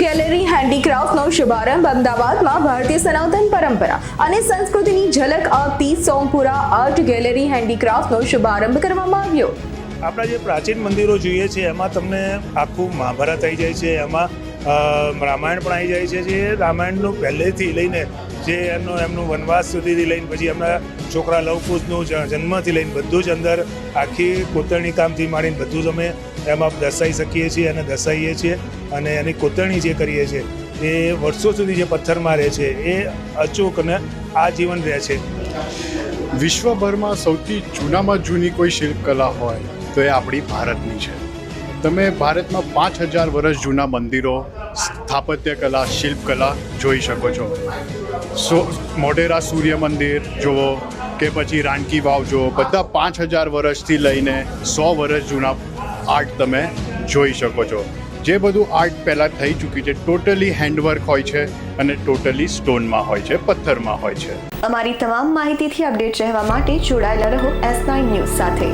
Gallery હેન્ડીક્રાફ્ટનો શુભારંભ અમદાવાદમાં ભારતીય સનાતન પરંપરા અને સંસ્કૃતિની ઝલક આપતી સોમપુરા આર્ટ ગેલેરી હેન્ડીક્રાફ્ટનો શુભારંભ કરવામાં આવ્યો. આપણા જે પ્રાચીન મંદિરો જોઈએ છે, એમાં તમને આખું મહાભારત આવી જાય છે, એમાં રામાયણ પણ આવી જાય છે જે રામાયણનું પહેલેથી લઈને જે એમનો, એમનું વનવાસ સુધીથી લઈને પછી એમના છોકરા લવકુશનું જન્મથી લઈને બધું જ અંદર આખી કોતરણી કામથી માંડીને બધું જ અમે એમાં દર્શાવી શકીએ છીએ અને દર્શાવીએ છીએ. અને એની કોતરણી જે કરીએ છીએ, એ વર્ષો સુધી જે પથ્થરમાં રહે છે, એ અચૂક અને આજીવન રહે છે. વિશ્વભરમાં સૌથી જૂનામાં જૂની કોઈ શિલ્પકલા હોય તો એ આપણી ભારતની છે. તમે ભારતમાં પાંચ હજાર વર્ષ જૂના મંદિરો સ્થાપત્ય કલા શિલ્પકલા જોઈ શકો છો. સો, મોઢેરા સૂર્ય મંદિર જુઓ કે પછી રાણકી વાવ જુઓ, બધા પાંચ હજાર વર્ષથી લઈને સો વર્ષ જૂના આર્ટ તમે જોઈ શકો છો. જે બધું આર્ટ પહેલાં થઈ ચૂક્યું છે, ટોટલી હેન્ડવર્ક હોય છે અને ટોટલી સ્ટોનમાં હોય છે, પથ્થરમાં હોય છે. અમારી તમામ માહિતીથી અપડેટ રહેવા માટે જોડાયેલા રહો એસ નાઇન ન્યૂઝ સાથે.